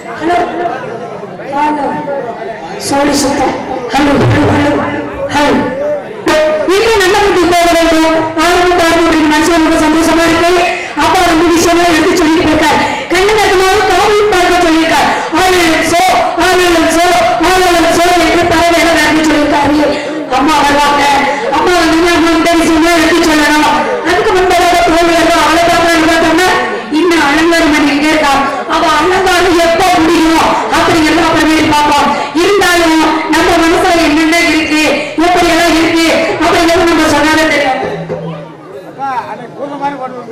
Hello hello hello hello hello நல்ல புத்தி பார்த்து சந்தோஷமா இருக்கு அப்பா ரொம்ப விஷயமா எடுத்து சொல்லிட்டு போயிருக்கார் கண்ணு கட்டமாக காவியும் பார்க்க சொல்லியிருக்கார். ஆளுநர் சோ ஆளுநர் சோ ஆளுநர் சோ என்று பறவை வேலை நடத்தி சொல்லியிருக்காரு அம்மா வருவாங்க. அம்மா வந்து அம்மா இந்த விஷயமா எடுத்து சொல்லணும். அதுக்கு முன்பதாக தோல்வியெல்லாம் அவளை பார்த்தோம்னா இன்னும் அலங்காரம் பண்ணிக்கிட்டே இருக்கான். அவ அலங்காரம் எப்ப முடியும் அப்படிங்கிறத அப்புறமேல் பார்ப்போம் இருந்தாலும் நம்ம மனசுல என்னென்ன இருக்கு எப்படி எல்லாம் இருக்கு அப்படிங்கிறது நம்ம சொன்னாலே தெரியும்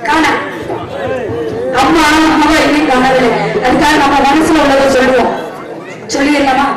காணா அம்மா அம்மாவை இன்னும் காணவில்லை அதுக்காக நம்ம மனசுல உள்ளதை சொல்லுவோம். சொல்லிடலாமா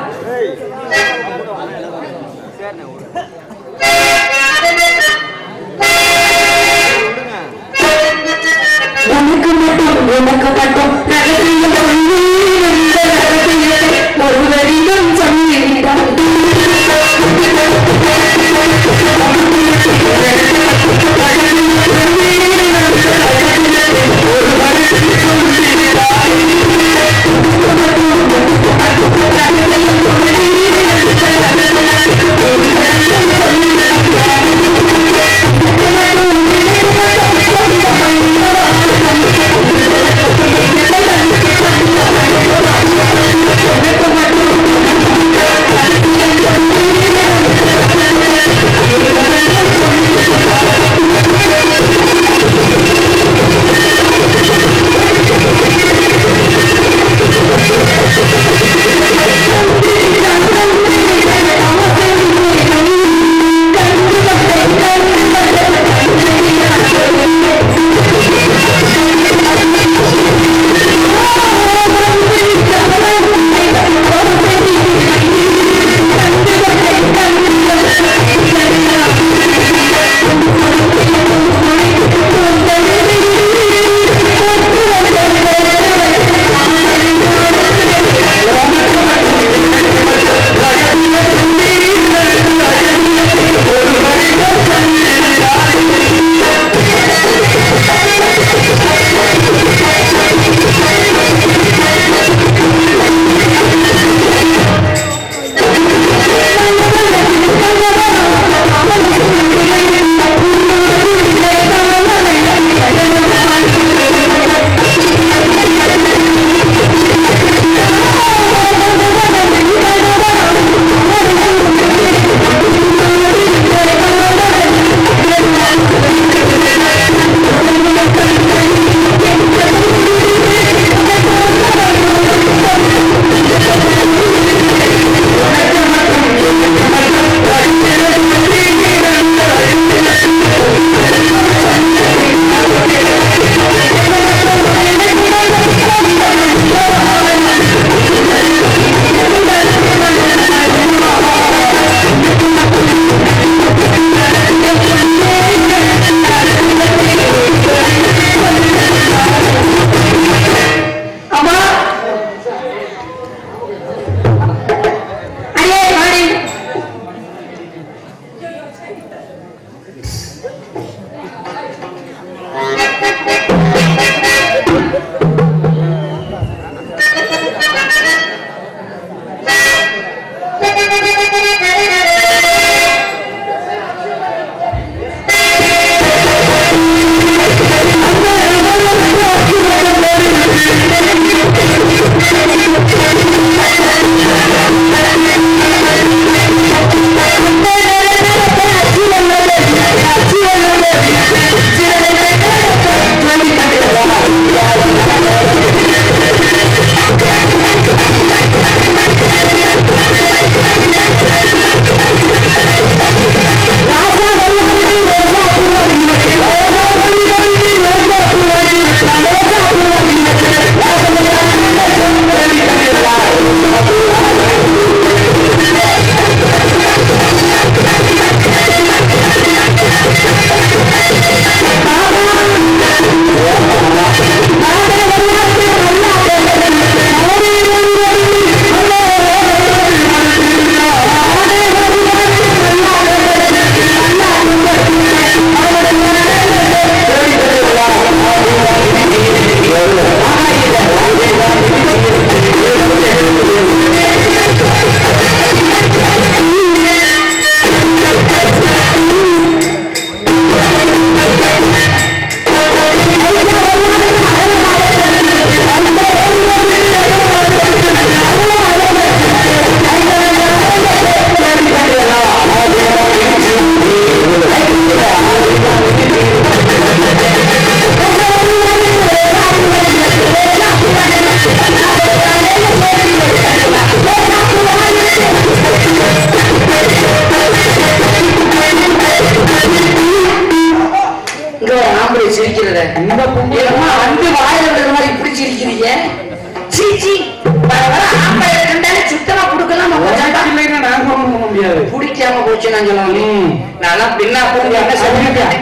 பிடிக்காம போச்சு நான் சொல்லணும் நான் பின்னா பிறந்த சொல்லிட்டேன்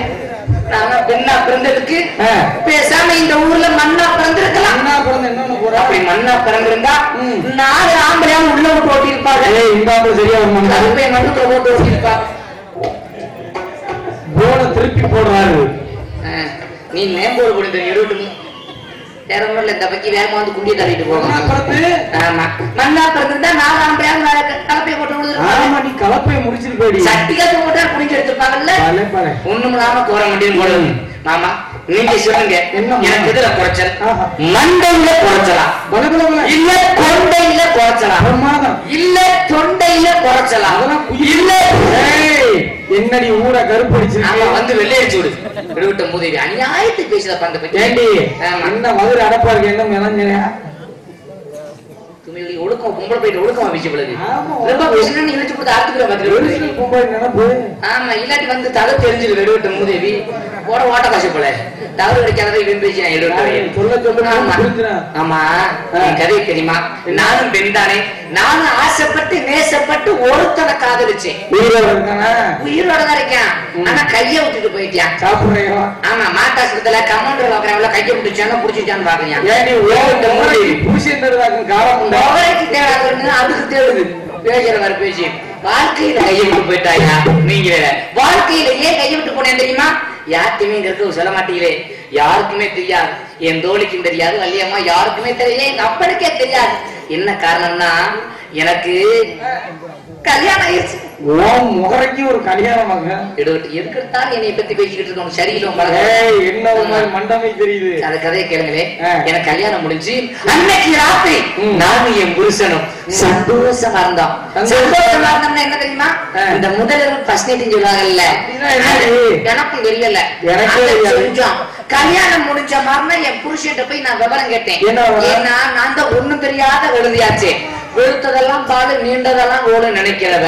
நான் பெண்ணா பிறந்ததுக்கு பேசாம இந்த ஊர்ல மண்ணா பிறந்திருக்கலாம் மண்ணா பிறந்த இன்னொன்னு கூட அப்படி மண்ணா பிறந்திருந்தா நாலு ஆம்பளையா உள்ள விட்டு ஓட்டிருப்பாங்க இம்பாம்பு சரியா கருப்பை மண்ணுக்கு ஓட்டு ஓட்டிருப்பா போன திருப்பி போடுறாரு. நீ மேம்போடு கொடுத்த இருபட்டு வேற ஒண்ணும் இல்ல வேகமா வந்து குண்டியை தள்ளிட்டு பிறந்து ஆமா மண்ணா பிறந்திருந்தா நாலு ஆம்பளையா மேல கலப்பையை போட்டு ஆமா நீ கலப்பையை முடிச்சிட்டு போயிடி சட்டி காத்து போட்டா பலே பலே ஒண்ணும் இல்லாம கோர முடியும் போடுது மாமா நீங்க சொல்லுங்க? எனக்கு இதுல குறைச்சல். மண்டையில குறைச்சலா? இல்ல கொண்டையில குறைச்சலா? இல்ல தொண்டையில குறைச்சலா அதெல்லாம் குயி- இல்ல ஏய் என்னடி ஊர ஆமா கருப்படிச்சிருக்க வந்து வெள்ளையடிச்சு விடு. விடுவிட்ட மூதேவி அநியாயத்துக்கு பேசுதப்பா அந்த பத்தி ஏண்டி. இந்த மதுரை அடப்பா இருக்கு என்ன மிளஞ்சனையா துணிவுடைய ஒழுக்கம் பொம்பளை போயிட்டு ஒழுக்கமா வீச்சு ஆமா. ரொம்ப பேசுனா நீ இழுத்து போட்டு ஆத்துக்கிற மாதிரி ஆமா இல்லாட்டி வந்து தலை தெரிஞ்சிரு வெடுவிட்ட மூதேவி. போட ஓட்ட காசு போல. தவறு கிடைக்காததை சொல்ல சொல்ல ஆமா. என் கதை தெரியுமா? நானும் பெண் தானே நானும் ஆசைப்பட்டு நேசப்பட்டு ஒருத்தனை காதலிச்சேன். உயிரோட தான் இருக்கேன். ஆனா கைய விட்டுட்டு போயிட்டான் சாப்பிடுறீங்களா ஆமா மாட்டாஸ்பத்திரியில கமாண்டர் பாக்குறவங்கள கைய விட்டுச்சானு மொபைலுக்கு தேடாதுன்னு அதுக்கு தேடுது பேசுற மாதிரி பேசி. வாழ்க்கையில கையை விட்டு போயிட்டாயா? நீங்க வேற. வாழ்க்கையில ஏன் கையை விட்டு போனேன் தெரியுமா? யாருக்குமே சொல்ல மாட்டீங்களே? யாருக்குமே தெரியாது. என் தோழிக்கும் தெரியாது வள்ளியம்மா யாருக்குமே தெரியாது எங்க அப்பனுக்கே தெரியாது. என்ன காரணம்னா எனக்கு கல்யாணம் ஆயிடுச்சு முகரைக்கு ஒரு கல்யாணமாங்க எடுத்து எதுக்கெடுத்தாலும் என்னை பத்தி பேசிக்கிட்டு இருக்கோம் சரியில்லை என்ன ஒரு மாதிரி மண்டமை தெரியுது. அந்த கதையை கேளுங்களே. எனக்கு கல்யாணம் முடிஞ்சு அன்னைக்கு ராத்திரி. நானும் என் புருஷனும் சந்தோஷமா இருந்தோம். சந்தோஷமா இருந்தோம்னா என்ன தெரியுமா. இந்த முதல் ஃபர்ஸ்ட் நைட் சொல்லுவாங்கல்ல. எனக்கும் தெரியல. செஞ்சோம். கல்யாணம் முடிஞ்ச மாதிரி என் புருஷன்ட்ட போய் நான் விவரம் கேட்டேன்? ஏன்னா நான் தான் ஒண்ணும் தெரியாத விழுந்தியாச்சே வெளுத்ததெல்லாம் பாடு நீண்டதெல்லாம் ஓடு நினைக்கிறவ.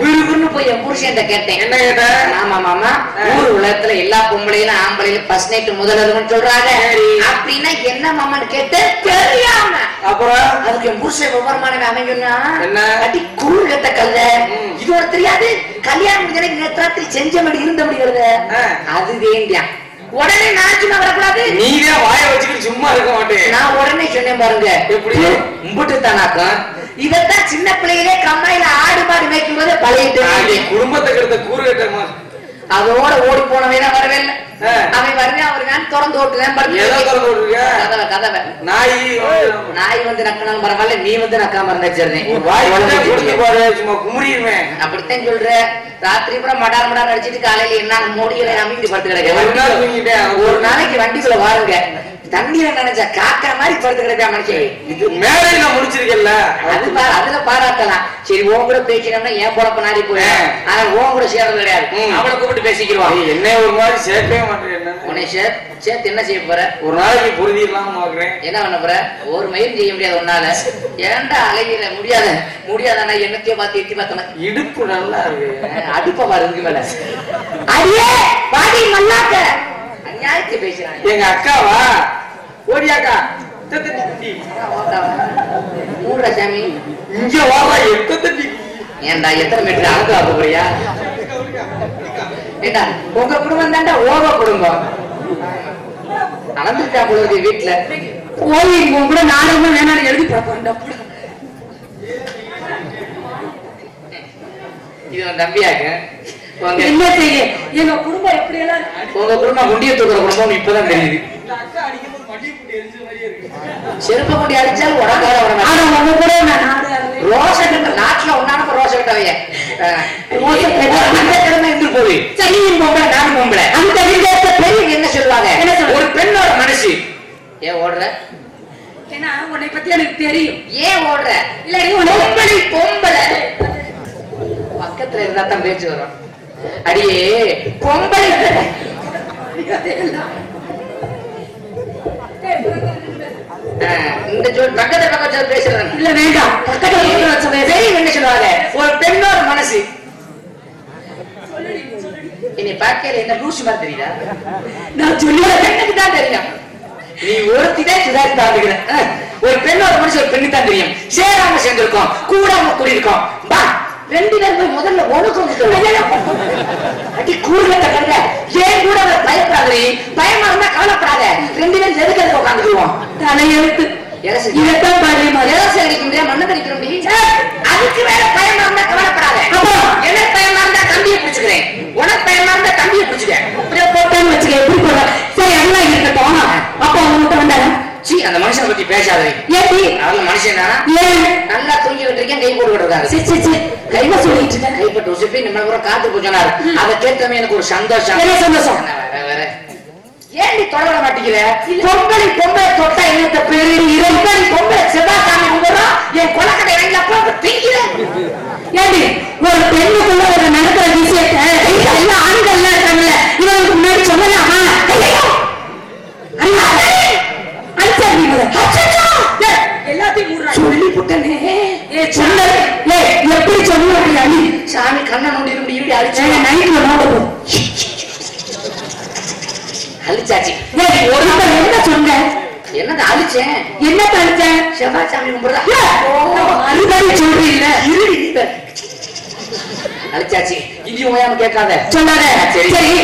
விழுகுன்னு போய் என் புருஷன்ட்ட கேட்டேன். என்ன? ஆமா மாமா ஊர் உலகத்துல எல்லா பொம்பளையிலும் ஆம்பளையிலும் ஃபர்ஸ்ட் நைட் முதல்வர்னு சொல்றாங்க. அப்படின்னா என்ன மாமான்னு கேட்டு தெரியாம. அப்புறம்? அதுக்கு என் புருஷன் விவரமானவன் அவன் சொன்னா என்ன? அடி கூறு கட்ட கல்ல. இது உனக்கு தெரியாது? கல்யாணம் நேத்து ராத்திரி செஞ்சபடி இருந்தபடி வருது? ஆ. அது வேண்டியா உடனே நான் சும்மா வரக்கூடாது? நீதே வாய வச்சுக்கிட்டு சும்மா இருக்க மாட்டேன். நான் உடனே சொன்னேன் பாருங்க. எப்படி? மும்பிட்டு தானாக்கம் இதத்தான் சின்ன பிள்ளையிலே கம்மாயில ஆடு மாடு மேய்க்கும் போது பழையிட்டு நீ குடும்பத்தை கெடுத்த கூறு கட்டமா அதோட ஓடி போனவன் வரவே இல்லை. அவன் வருவேன் அவர் நான் திறந்து விட்டுருக்க கதவை நாய் நாய் வந்து நக்கினாலும் பரவாயில்ல நீ வந்து நக்காம இருந்தா சரி வாய் கொடுத்து பாரு சும்மா குமுறிடுவேன் அப்படித்தான் சொல்ற. ராத்திரி பூரா மடார் மடார் அடிச்சிட்டு காலையில என்ன மூடியில அமைந்து படுத்து கிடக்க ஒரு நாளைக்கு வண்டிக்குள்ள வாருங்க. தண்ணியில நினைச்ச காக்கா மாதிரி படுத்து கிடக்கா மனுஷன். இது மேலே நான் முடிச்சிருக்கேன்ல. அது சரி உன் கூட பேசினோம்னா ஏன் பொழப்ப நாடி போயிடும். ஆ. ஆனா உன் கூட சேர்றது கிடையாது. ம். அவளை கூப்பிட்டு பேசிக்கிறோம் என்ன ஒரு மாதிரி சேர்க்கவே மாட்டேன் என்ன? உன்னை சேர் சேர்த்து என்ன செய்ய போற? ஒரு நாளைக்கு பொருதிடலாம் பாக்குறேன் என்ன பண்ண போற? ஒரு மயிரும் செய்ய முடியாது உன்னால. ஏன்டா அலைகிற முடியாத முடியாதானா என்னத்தையோ பார்த்து எட்டி இடுப்பு நல்லா இருக்கு. அடுப்ப பாரு இருக்கு மேல. அடியே பாடி மல்லாக்க அநியாயத்தை பேசுறாங்க. எங்க அக்காவா? எத்த தட்டி மூடுற சாமி. இங்க வாவா எத்த தட்டி ஏன்டா எத்தனை மீட்டர் வாங்க போறியா ஏண்டா உங்க குடும்பம் தாண்டா ஓவ குடும்பம். அளந்துட்டா போல இருக்கு வீட்டுல ஓவியம் உன் கூட நாடகமும் வேணாலும் எழுதி பார்ப்போம்டா இது உங்க என்ன செய்ய? எங்க குடும்பம் எப்படி எல்லாம் உங்க குடும்பம் குண்டிய தூக்குற குடும்பம் இப்பதான் தெரியுது. செருப்ப கொண்டு அடிச்சாலும் உடக்கார வர ஆனா உங்க கூட. ரோச கட்ட நாட்டுல ஒன்னான கட்டவைய ரோச கட்ட- அந்த கிழமை இருந்து போகுது? சனியும் பொம்பளை. நானும் பொம்பளை. அந்த விதத்தை பெரியவங்க என்ன சொல்லுவாங்க? ஒரு பெண்ணோட மனசு ஏன் ஓடுற? ஏன்னா உன்னை பத்தி எனக்கு தெரியும். ஏன் ஓடுற? உன்னை பொம்பளை பொம்பளை. பக்கத்துல இருந்தா தான் பேச்சு வரும். அடியே பொம்பளை. இந்த இல்ல வேண்டாம். என்ன சொல்லுவாங்க ஒரு பெண்ணோட மனசு. என்னை பார்க்கல என்ன லூசு மாதிரி தெரியுதா? நான் சொல்லுவேன். பெண்ணுக்கு தான் தெரியும். நீ ஒருத்தி தான் சுதாரி தாண்டுகிற ஒரு பெண்ணோட மனசு ஒரு பெண்ணு தான் தெரியும். சேராம சேர்ந்திருக்கோம். கூடாம கூடியிருக்கோம். வா. ரெண்டு போய் முதல்ல வந்து அடி கூறுகட்ட கண்ட ஏன் கூட அவர் பயப்படாதே? பயமா இருந்தா கவலைப்படாத. ரெண்டு பேரும் எதுக்கு உட்காந்துக்குவோம்? தலையெழுத்து. இதைத்தான் பாரியமா இலவசம் அடிக்க முடியாது மண்ணை தடிக்க முடியும் அதுக்கு வேற பயமா இருந்தா கவலைப்படாத? எனக்கு பயமா இருந்தா தம்பியை பிடிச்சுக்கிறேன். உனக்கு பயமா இருந்தா தம்பியை பிடிச்சுக்க. அப்படியே போட்டான்னு வச்சுக்க எப்படி போடுற? சரி எல்லாம் இருக்கட்டும். அப்ப அவங்ககிட்ட வந்தாங்க சீ அந்த மனுஷனை பத்தி பேசாதே. ஏடி அவன் மனுஷன் தானா ஏன்? நல்லா தூங்கிட்டு இருக்கேன் கை போட்டு சரி கைவ சொல்லிட்டு இருக்கேன் கைப்பட்டு உசுப்பி நம்ம கூட காத்து போய் சொன்னாரு. அதை கேட்கவே எனக்கு ஒரு சந்தோஷம். என்ன சந்தோஷம்? என்ன வேற வேற. ஏன் நீ தொடர மாட்டேங்கிற? பொம்பளை பொம்பளை தொட்டா என்னத்த பேரு பொம்பளை ஓயாம கேட்காத சொல்லாத சரி.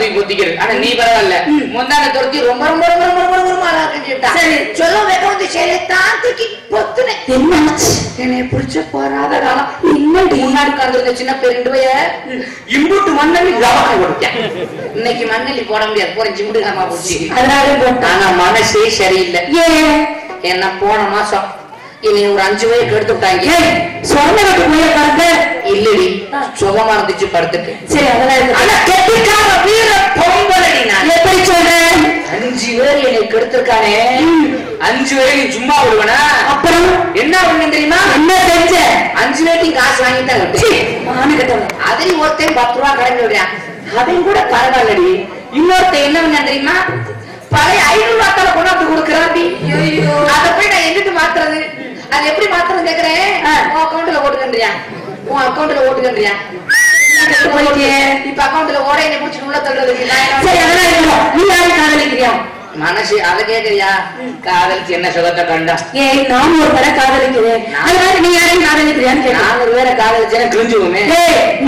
தூக்கி குத்திக்கிறது ஆனா நீ பரவாயில்ல. முந்தான துரத்தி ரொம்ப ரொம்ப ரொம்ப ரொம்ப ரொம்ப ரொம்ப அழகா சரி. சொல்ல வெட்கம் வந்து சரி தான் தூக்கி பொத்துனேன். என்னாச்சு என்னை பிடிச்ச போறாத காலம். என்னடி? முன்னாடி உட்கார்ந்திருந்த சின்ன பேர் ரெண்டு பைய இம்புட்டு மண்ணள்ளி கவனம் கொடுத்தேன். இன்னைக்கு மண்ணள்ளி போட முடியாது. போற சிமுட்டு காமா போச்சு. அதனால போட்டா ஆனா மனசே சரியில்லை. ஏன்? என்ன போன மாசம் இனி ஒரு அஞ்சு வயக்கு எடுத்து விட்டாங்க கட்டு போய் இல்லடி சுகமா இருந்துச்சு படுத்துட்டு. சரி அதெல்லாம் கெட்டிக்கார வீர நான். எப்படி சொல்றேன் அஞ்சு பேர் என்னை கெடுத்திருக்கானே. அஞ்சு பேரை நீ சும்மா விடுவனா அப்புறம்? என்ன பண்ண தெரியுமா? என்ன செஞ்ச அஞ்சு பேர்ட்டையும் காசு வாங்கி தான் அதில் ஒருத்தன் பத்து ரூபா கடந்து விடுறான். அவன் கூட பரவாயில்லடி. இன்னொருத்தன் என்ன பண்ண தெரியுமா? பழைய ஐநூறு ரூபாத்தால கொண்டாந்து கொடுக்குறாண்டி அத போய் நான் எங்கிட்டு மாத்துறது? அது எப்படி மாத்துறது கேக்குறேன். உன் அக்கௌண்ட்ல ஓட்டுக்கன்றியா உன் அக்கௌண்ட்ல ஓட்டுக்கன்றியா. இப்ப அக்கௌண்ட்ல ஓட என்ன முடிச்சு உள்ள இருக்கட்டும் நீ யாரை காதலிக்கிறியா? மனசு அதை கேக்குறியா? காதலிச்சு என்ன சுகத்தை கண்டா? ஏய் நான் ஒரு தடவை காதலிக்கிறேன். அதனால நீ யாரையும் காதலிக்கிறியான்னு நான் ஒரு வேற காதலிச்சேன்னா கிழிஞ்சுவோமே.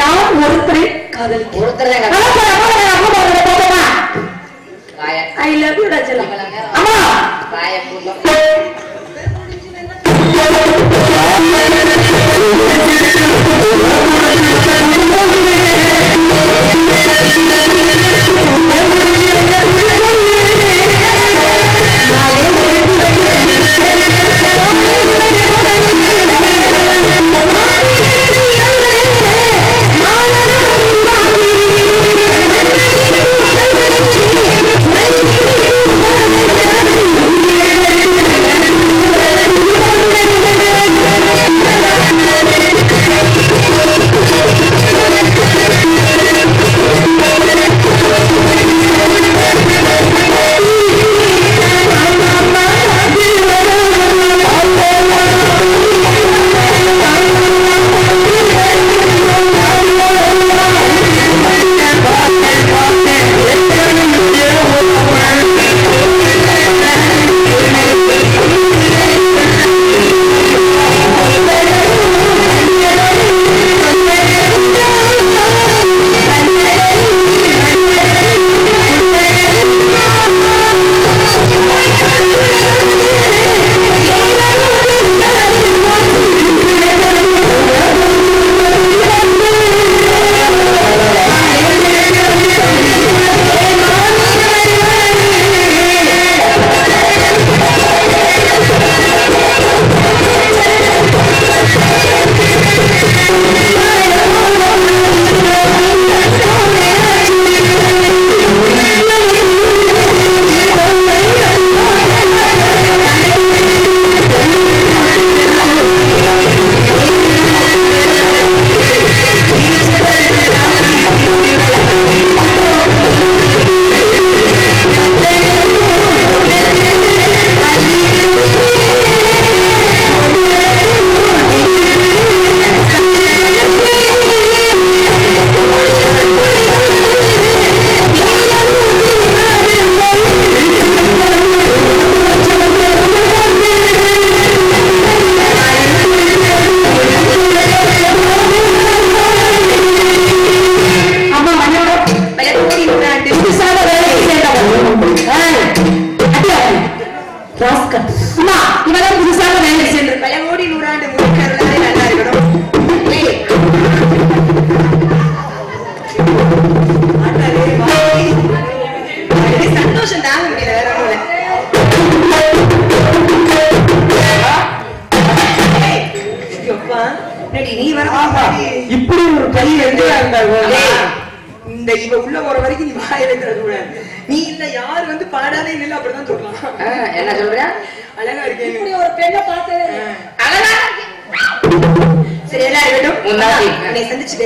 நான் ஒருத்தரை காதலிக்கிறேன். ஒருத்தர் பாரு, பாரு, அம்மா பாரு, Thank you.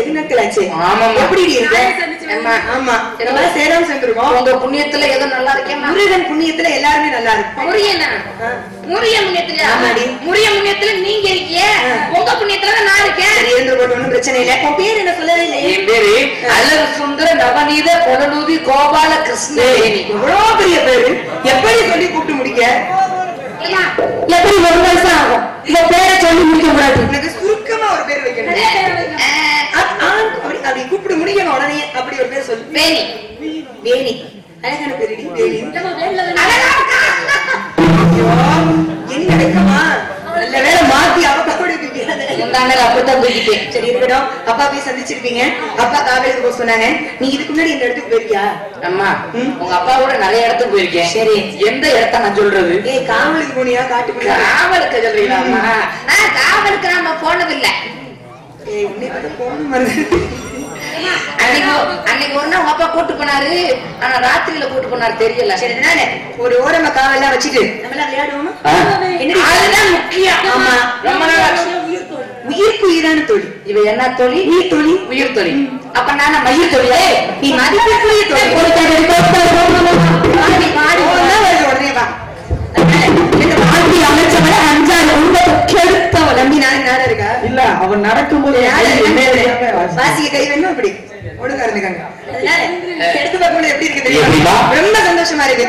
ஆச்சு. எப்படி சேரம் சேர்ந்திருக்கோம் உங்க புண்ணியத்துல ஏதோ நல்லா முருகன் புண்ணியத்துல எல்லாருமே நல்லா இருக்கும். முருகனா ஆ. முருக முன்னியத்துல ஆமாடி. முருக முன்னியத்துல நீங்க இருக்கீங்க ஆ. உங்க புண்ணியத்துல தான் நான் இருக்கேன். சரி இருந்து போட்டு ஒண்ணும் பிரச்சனை இல்ல. உன் பேர் என்ன சொல்லவே இல்லையே? என் பேரு அழகு சுந்தர நவநீத கொலநூதி கோபால எவ்வளவு பெரிய பேரு? எப்படி சொல்லி கூப்பிட்டு முடிக்க? எப்படி ஒரு வருஷம் ஆகும்? இந்த பேரை சொல்லி முடிக்க கூடாது சுருக்கமா ஒரு பேர் வைக்கணும். அப்படி அப்படி கூப்பிட்டு முடிக்கணும் உடனே அப்படி ஒரு பேர் சொல்லு. வேணி. வேணி. அழகான பேருடி வேணி. என்ன வைக்கமா நல்ல வேலை மாத்தி அப்படித்தான் சரி இருக்கட்டும். அப்பா போய் சந்திச்சிருப்பீங்க. அப்பா காவேரி போக சொன்னாங்க. நீ இதுக்கு முன்னாடி இந்த இடத்துக்கு போயிருக்கியா? அம்மா. உங்க அப்பா கூட நிறைய இடத்துக்கு போயிருக்கேன். சரி. எந்த இடத்த நான் சொல்றது? ஏய் காவலுக்கு போனியா? காட்டுக்கு காவலுக்கு சொல்றீங்களா காவலுக்கு நாம போனதில்லை. அன்னைக்கு நாள் உங்க அப்பா கூட்டு போனாரு. ஆனா ராத்திரியில கூட்டு போனாரு தெரியல. சரி அதனால ஒரு ஓரமா காவல்லாம் வச்சுட்டு நம்ம எல்லாம் விளையாடுவோமா? ஆ. என்னடி? அதுதான் முக்கியம். ஆமா. ரொம்ப நாள். உயிருக்கு உயிரான தொழில். இவ என்ன தொழி உயிர் தொழில். உயிர் தொழி அப்ப நான் மயிர் தொழிலே? நீ மதிப்பிற்குரிய தொழில். உடனே வா. வாழ்க்கை அமைச்சவளை அஞ்சாறு உங்களை கெடுத்தவள் தம்பி நாளைக்கு நேரம் இருக்கா? இல்ல அவன் நடக்கும்போது என் யாரு கை. வாசிக்க வேணும்? அப்படி. ஒழுங்கா இருந்துக்காங்க. எடுத்து எப்படி இருக்கு? தெரியுமா? ரொம்ப சந்தோஷமா இருக்கு.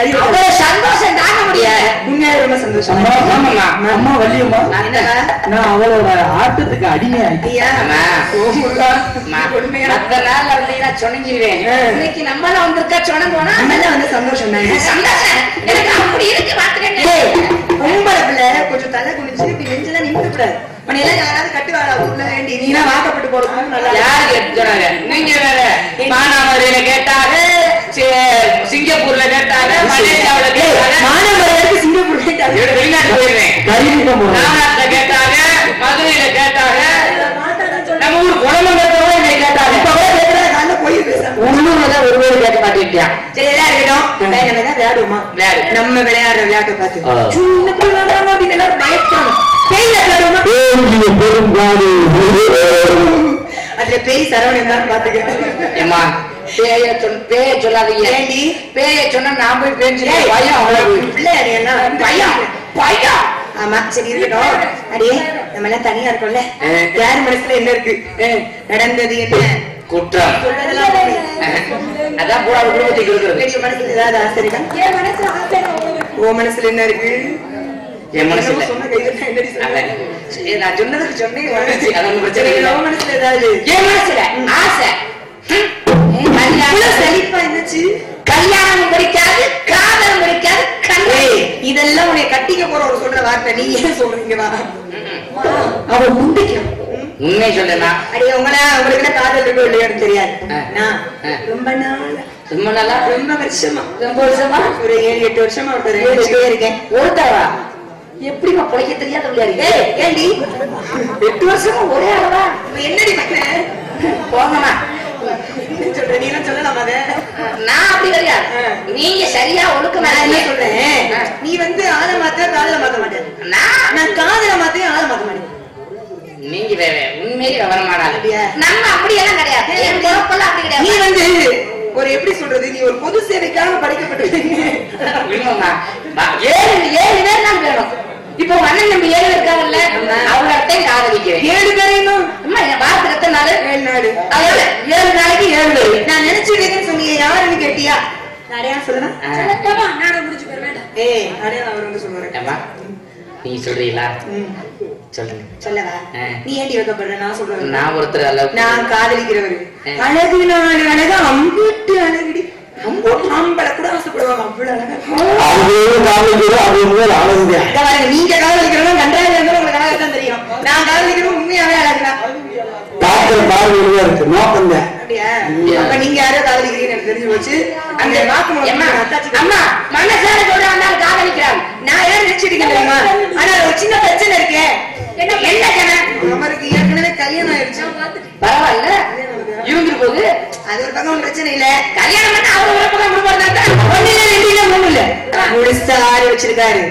அவ்வளவு சந்தோஷம் தாங்க முடியாது உண்மையாக சந்தோஷம். ஆமாம்மா. அம்மா வள்ளியம்மா. நான் அவளோட ஆட்டத்துக்கு அடிமையாயிட்டியா மத்த நாள்ல வந்து நான் சொன்னங்கிருவேன் இன்னைக்கு நம்மள வந்திருக்கா சொன்னோம்னா வந்து சந்தோஷம். தான் எனக்கு அப்படி இருக்கு பாத்துக்கங்க. ரொம்ப கொஞ்சம் தலை குனிச்சு இப்படி நெஞ்செல்லாம் நின்று கூடாது உன்னை எல்லாம் யாராவது கட்டுவாரா ஊர்ல வேண்டி. நீ வாக்கப்பட்டு போறோம் யாரு கேட்டு சொன்னாங்க நீங்க வேற. மானாமரியில கேட்டாங்க சிங்கப்பூர்ல கேட்டாங்க மலேசியாவுல கேட்டாங்க. மாணவர்களுக்கு சிங்கப்பூர் கேட்டாங்க வெளிநாட்டு கேட்டாங்க மதுரையில கேட்டாங்க. நம்ம ஊர் குளமங்கலத்துல என்னை கேட்டாங்க. இப்ப கூட கேட்கறாங்க போய் உள்ளூர்ல தான் ஒரு பேர் கேட்க மாட்டேங்கிட்டான் சரி எல்லாம் இருக்கட்டும் நம்ம விளையாடுற விளையாட்டை பார்த்து. சின்ன பிள்ளை விளையாடுறோம் அப்படின்னு எல்லாரும் பேய் விளையாடுவோமா? அதுல பேய் சரவணன் தான் பாத்துக்க ஏமா பேய சொல் பேய சொல்லாதீங்க. ஏண்டி? பேய சொன்னா நான் போய் பேஞ்சு பயம் என்ன? பயம். பயம். ஆமா சரி இருக்கட்டும். அடியே நம்ம எல்லாம் தனியா இருக்கோம்ல. யார் மனசுல என்ன இருக்கு? நடந்தது என்ன? குற்றம். அதான் கூட குடும்பத்துக்கு இருக்கிறது. மனசுல ஏதாவது ஆசை இருக்கா? உன் மனசுல என்ன இருக்கு? என் மனசுல நான் சொன்னதுக்கு சொன்னேன். மனசுல ஏதாவது? என் மனசுல ஆசை. செழிப்பா என்னாச்சு? கல்யாணம் பிடிக்காது காதலும் பிடிக்காது ஏய், கல்யாணம் இதெல்லாம் உன்னை கட்டிக்க போற ஒரு சொல்ற வார்த்தை நீ ஏன் சொல்றீங்க? வா. அவ முந்திக்கும் உண்மை சொல்லுனா அடி உங்கள உங்களுக்கு என்ன காதல் இருக்கோ இல்லையோன்னு தெரியாது. நான். ரொம்ப நாள். ரொம்ப நல்லா ரொம்ப வருஷமா. ரொம்ப வருஷமா? ஒரு ஏழு எட்டு வருஷமா ஒருத்தர் இருக்கேன். ஒருத்தவா? எப்படிமா பிழைக்க தெரியாத விளையாடு ஏண்டி? எட்டு வருஷமா ஒரே அளவா? என்னடி போங்கம்மா. என்ன சொல்ற நீ எல்லாம் சொல்லலாம் அத? நான் அப்படி கிடையாது. ஆ. நீங்க சரியா ஒழுக்கமா நான் என்ன. சொல்றேன். நீ வந்து ஆளை மாத்த காதல மாத்த மாட்டேன். நான்? நான் காதல மாத்தேன் ஆளை மாத்த மாட்டேன். நீங்க வேற உண்மையிலே? நம்ம அப்படி எல்லாம் கிடையாது என் பொறுப்பெல்லாம் அப்படி நீ கிடையாது வந்து ஒரு எப்படி சொல்றது? நீ ஒரு பொது சேவைக்காக வா, ஏழு ஏழு பேர் தான் வேணும். இப்போ அண்ணன் நம்பி ஏழு இருக்காங்கல்ல? அவங்கள்ட்டையும் காதலிக்கிறேன் ஏழு பேரையும் அம்மா என் வாரத்துக்கு எத்தனை நாள்? ஏழு நாடு அது எவ்வளவு? ஏழு நாளைக்கு ஏழு பேர் நான் நினைச்சிருக்கேன்னு சொன்னீங்க. யாருன்னு கேட்டியா? நான் அடையாளம் சொல்லுவேன் ஏய் அடையாளம் அவர் வந்து ஏம்மா நீ சொல்றீங்களா? சொல்லுங்க. சொல்லவா. நீ ஏண்டி வைக்கப்படுற? நான் சொல்றேன். நான் ஒருத்தர் அளவு நான் காதலிக்கிறவர். அழகு நாடு அழகா அம்பிட்டு அழகுடி. ஒரு கூட ஆசைப்படுவாங்க. அவ்வளவு அழகா காதலிக்கிறோம் நீங்க காதலிக்கிறவங்க கண்டாயிரம் இருந்தாலும் உங்களுக்கு அழகா தான் தெரியும். நான் காதலிக்கிறவங்க உண்மையாவே அழகுதான் பார்க்கிற பார்வையில இருக்கு. நோக்கம் அப்ப நீங்க யாரோ தெரிஞ்சு போச்சு. அந்த வாக்கு அம்மா மனசார சொல்றாங்க காதலிக்கிறாங்க நான் யாரும் நினைச்சிருக்கேன் தெரியுமா? ஆனா ஒரு சின்ன பிரச்சனை இருக்கே. என்ன என்ன ஜனம் அவருக்கு ஏற்கனவே கல்யாணம் ஆயிடுச்சு. பரவாயில்ல. இருந்துட்டு போகுது அது ஒரு பக்கம் ஒண்ணும் பிரச்சனை இல்ல. கல்யாணம் பண்ண அவர் ஒரு பக்கம் ஒண்ணு இல்ல ரெண்டு இல்ல மூணு இல்ல. முழுசா ஆறு வச்சிருக்காரு.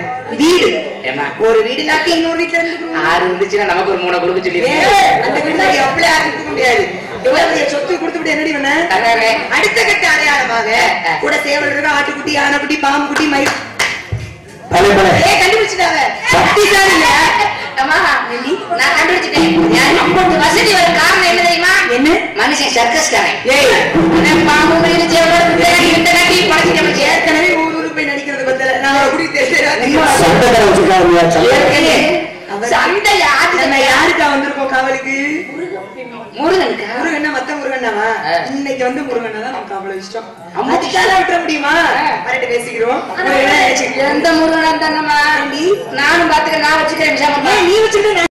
வீடு. ஏமா ஒரு வீடு நாட்டி இன்னொரு வீட்டுல இருந்து ஆறு இருந்துச்சுன்னா நமக்கு ஒரு மூணை கொடுக்க சொல்லி அந்த வீட்டுல எவ்வளவு ஆரம்பிக்க முடியாது. சொத்து கொடுத்துட்டு என்னடி பண்ண. அடுத்த கட்ட அடையாளமாக கூட சேவல் இருக்கு? ஆட்டுக்குட்டி ஆனைக்குட்டி பாம்புக்குட்டி மயில். கண்டுபிடிச்சிட்டாங்க அம்மா நான் கண்டுபிடிச்சிட்டேன். என் அம்பது வசதி வர காரணம் என்ன தெரியுமா? என்ன? மனுஷன் சர்க்கஸ்காரன் ஏய். அவன் பாம்பு மயில் சேவல் இந்த நட்டி பழச்சிட்டு ஏற்கனவே ஊர் ஊரு போய் நடிக்கிறது பத்தல நான் சண்டை யாருக்கா வந்திருக்கோம் காவலுக்கு? முருகனுக்கா? முருகன்னா மத்த முருகன்னாவா. இன்னைக்கு வந்து முருகன்னா தான் நமக்கு அவ்வளவு இஷ்டம். அதுக்காக விட்டுற முடியுமா? வரட்டு பேசிக்கிறோம். எந்த முருகனா ஏண்டி? நானும் பாத்துக்க நான் வச்சுக்கிறேன் நீ வச்சுக்கிட்டு